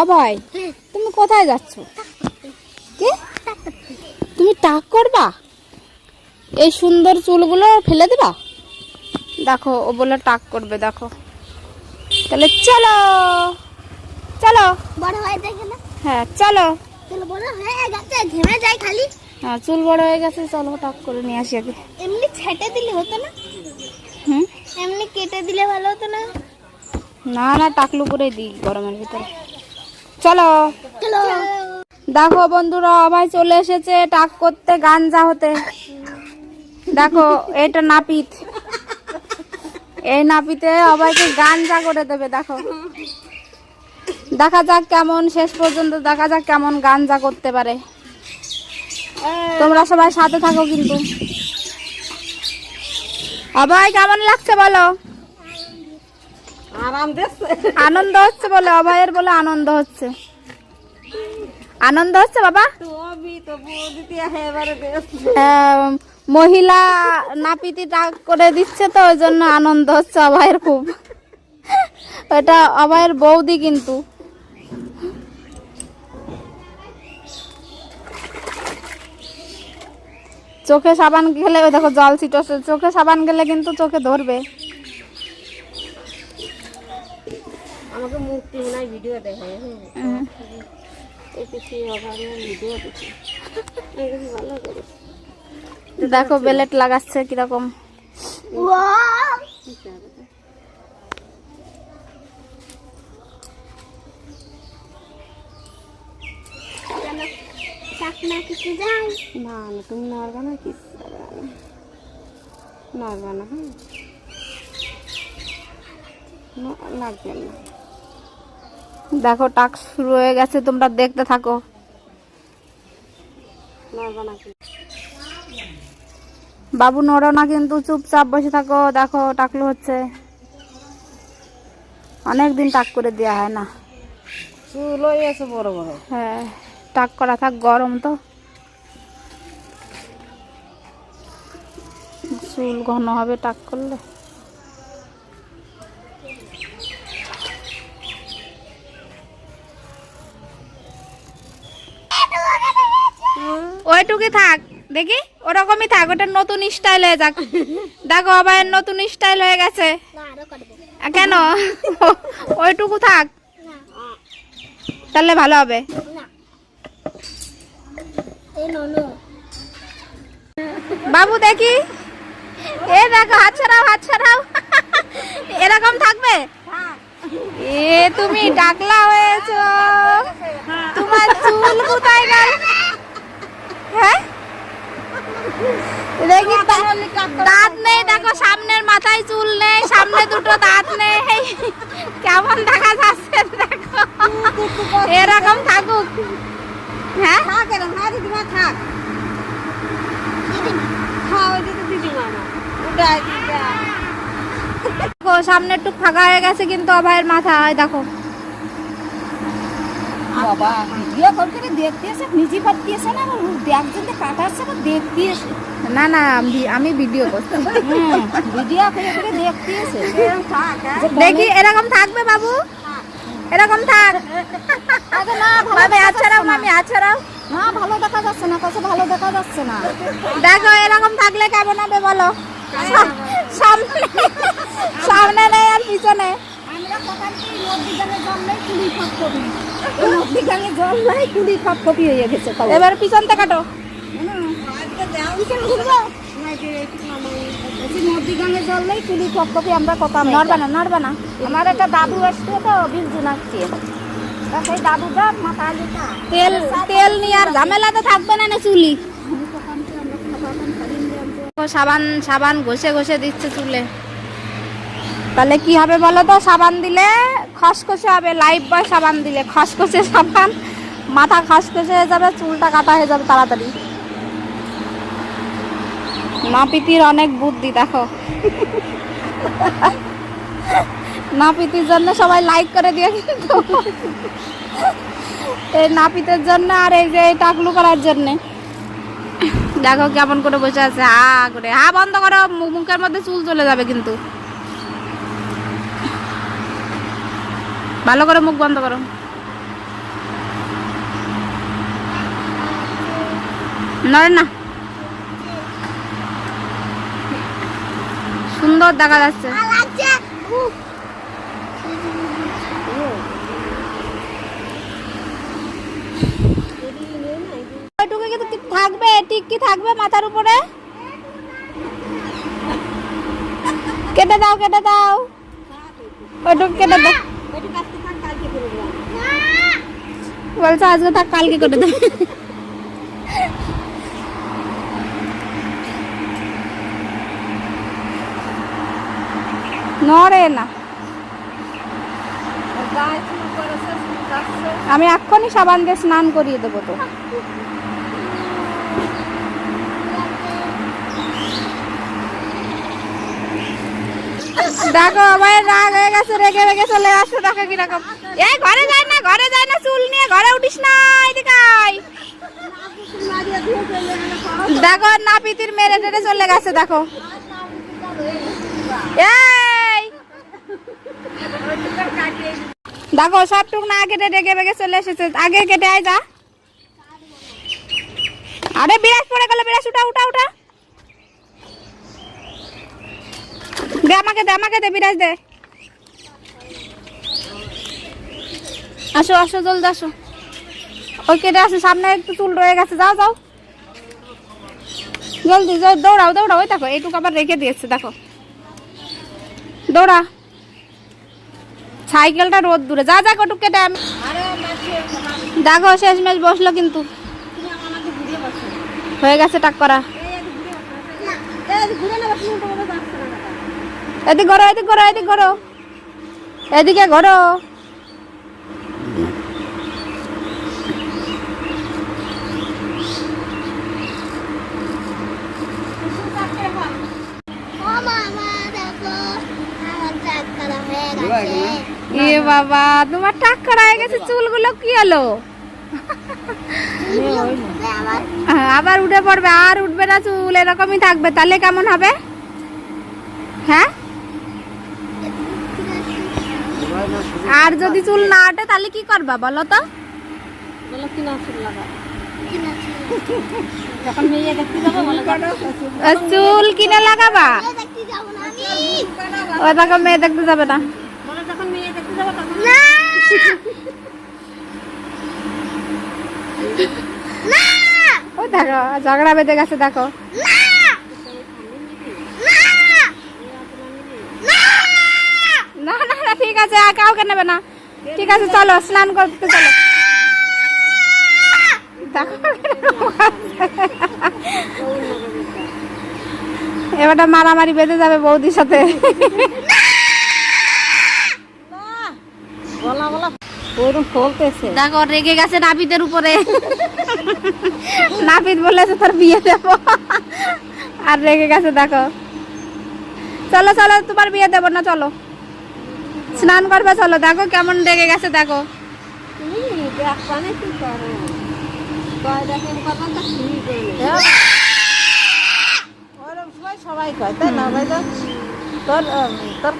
অভয় তুমি কোথায় যাচ্ছ? কি? তুমি টাক করবা? এই সুন্দর চুলগুলো ফেলে দিবা? দেখো ও বলে টাক করবে দেখো। তাহলে চলো চলো। বড় হয়ে দেখে না হ্যাঁ চলো। চলো বড় হয়ে গেছে ঘেমে যায় খালি। হ্যাঁ চুল বড় হয়ে গেছে চলো টাক করে নিয়ে আসি আগে। এমনি ছেটে দিলে হতো না? হুম? এমনি কেটে দিলে ভালো হতো না? না না টাকলু করে দিই গরমের ভিতরে। চলো। দেখো বন্ধুরা অভয় চলে এসেছে টাক করতে গাঞ্জা হতে। দেখো এটা নাপিত। এই নাপিতে অভয়কে গাঞ্জা করে দেবে দেখো। দেখা যাক কেমন শেষ পর্যন্ত দেখা যাক কেমন গাঞ্জা করতে পারে। তোমরা সবাই সাথে থাকো কিন্তু। অভয় কেমন লাগছে বলো? আনন্দ হচ্ছে বলে অভয়ের বলে আনন্দ হচ্ছে। আনন্দ হচ্ছে বাবা? আহ, মহিলা নাপিতি করে দিচ্ছে তো ওই জন্য আনন্দ হচ্ছে অভয়ের খুব। এটা অভয়ের বৌদি কিন্তু। চোখে সাবান গেলে ওই দেখো জল ছিটছে চোখে সাবান গেলে কিন্তু চোখে ধরবে। আমাকে মুক্তি নাই ভিডিও দেখে হুম। এসেছি ওখানে ভিডিও দেখি বেলেট লাগাচ্ছে কীরকম। না তুমি নড়বা না কি নড়বা না হ্যাঁ। লাগবে না। দেখো টাক শুরু হয়ে গেছে তোমরা দেখতে থাকো। বাবু নড়ো না কিন্তু চুপচাপ বসে থাকো। দেখো টাকলু হচ্ছে। অনেক দিন টাক করে দেওয়া হয় না। হয়ে আছে বড় বড়। হ্যাঁ টাক করা থাক গরম তো। চুল ঘন হবে টাক করলে। ওইটুকুই থাক দেখি? ওরকমই থাক ওটা নতুন স্টাইল হয়ে যাক। দেখো আবার নতুন স্টাইল হয়ে গেছে। কেন? ওইটুকু থাক। তাহলে ভালো হবে। বাবু দেখি। এ দেখো হাত ছাড়াও হাত ছাড়াও এরকম থাকবে? এ তুমি ডাকলা হয়েছ। তোমার চুল কোথায় গেল? হ্যাঁ? দেখি দাঁত নেই দেখো সামনের মাথায় চুল নেই সামনে দুটো দাঁত নেই। কেমন দেখা যাচ্ছে দেখো। এরকম থাকুক। হ্যাঁ? হ্যাঁ দিদিমা থাক। হ্যাঁ সামনে একটু ফাঁকা হয়ে গেছে কিন্তু অভয়ের মাথা ওই দেখো। বাবা ভিডিও কল করে দেখতে এসে নিজে পাতি এসে না একজনকে কাটাচ্ছে না দেখতে এসে। না না আমি- আমি ভিডিও করছি। ভিডিও করে করে দেখতে এসে। দেখি এরকম থাকবে বাবু? এরকম থাক। মামি আছাড়াও মামি আছাড়াও। না ভালো দেখা যাচ্ছে না কাছে ভালো দেখা যাচ্ছে না। দেখো এরকম থাকলে কেমন হবে বলো? সামনে সামনে নেই আর পিছনে। আমরা কথা কি নদী গানে জল নাই কুড়ি জল নাই কুড়ি হয়ে গেছে এবার পিছন থেকে কাটো। নদী জল নাই কুড়ি ফাঁক কপি আমরা কথা নড়বা না নড়বা না। আমার একটা দাদু আসছে তো বিরজু নাচছে সেই দাদুটা মাথা তেল তেল নিয়ে আর ঝামেলাতে থাকবে না না চুলি? সাবান সাবান ঘষে ঘষে দিচ্ছে চুলে। তাহলে কি হবে বলো তো সাবান দিলে খসখসে হবে লাইফ বয় সাবান দিলে। খসখসে সাবান, মাথা খসখসে হয়ে যাবে, চুলটা কাটা হয়ে যাবে তাড়াতাড়ি। নাপিতির অনেক বুদ্ধি, দেখো। নাপিতির জন্য সবাই লাইক করে দিয়ে কিন্তু। এই নাপিতের জন্য আর এই যে টাকলু করার জন্যে। দেখো কেমন করে বসে আছে, হা করে। হা, বন্ধ করো মুখের মধ্যে চুল চলে যাবে কিন্তু। ভালো করে মুখ বন্ধ করো। নড়েন না। সুন্দর দেখা যাচ্ছে। থাকবে টিকি থাকবে মাথার উপরে? কেটে দাও কেটে দাও। ওইটুকু কেটে দাও। করে বলছে আজকে থাক কালকে কেটে দেবে। নড়ে না। আমি এক্ষুনি সাবান দিয়ে স্নান করিয়ে দেবো তো। দেখো আমার রাগ হয়ে গেছে, রেগে রেগে চলে আসছে দেখো কীরকম। এই ঘরে যায় না, ঘরে যায় না, চুল নিয়ে ঘরে উঠিস না এদিকে দেখো, নাপিতির মেরে টেরে চলে গেছে, দেখো। এই! দেখো সবটুক না কেটে ডেকে বেগে চলে এসেছে। আগে কেটে আয় যা। আরে বিরাজ পড়ে গেল বিরাজ উঠা উঠা উঠা। দে আমাকে দে আমাকে দে বিরাজ দে আসো আসো জলদি আসো ওই কেটে আসো সামনে একটু চুল রয়ে গেছে যাও যাও জলদি দৌড়াও দৌড়াও ওই দেখো এইটুকু আবার রেখে দিয়েছে দেখো দৌড়া সাইকেলটা রোদ দূরে যা যা কটুক কেটে আমি দেখো শেষ ম্যাচ বসল কিন্তু হয়ে গেছে টাক করা এদিক ঘরো এদিক ঘরো এদিক ঘরো এদিকে ঘরো। এ বাবা, তোমার টাক করা হয়ে গেছে, চুলগুলো কি হলো? আবার উঠে পড়বে, আর উঠবে না, চুল এরকমই থাকবে, তাহলে কেমন হবে? হ্যাঁ? আর যদি চুল না আটে তাহলে কি করবা বলো তো? বলো কি না চুল। কিনে লাগাবা? ও দেখো মেয়ে দেখতে যাবে না। বলে যখন মেয়ে দেখতে যাব তখন না না। ও দেখো ঝগড়া বেঁধে গেছে দেখো। না না না না না ঠিক আছে, আর কাউকে নেবে না। ঠিক আছে, চলো, স্নান করতে চলো। এবারটা মারামারি বেঁধে যাবে বৌদির সাথে। বলা বলা ওরকম ফলতেছে দেখো, রেগে গেছে নাপিতের উপরে। নাপিত বলেছে তোর বিয়ে দেবো। আর রেগে গেছে, দেখো। চলো চলো, তোমার বিয়ে দেবো না, চলো। স্নান করবে চলো দেখো কেমন ডেকে গেছে দেখো। সবাই কয় তাই না তোর তোর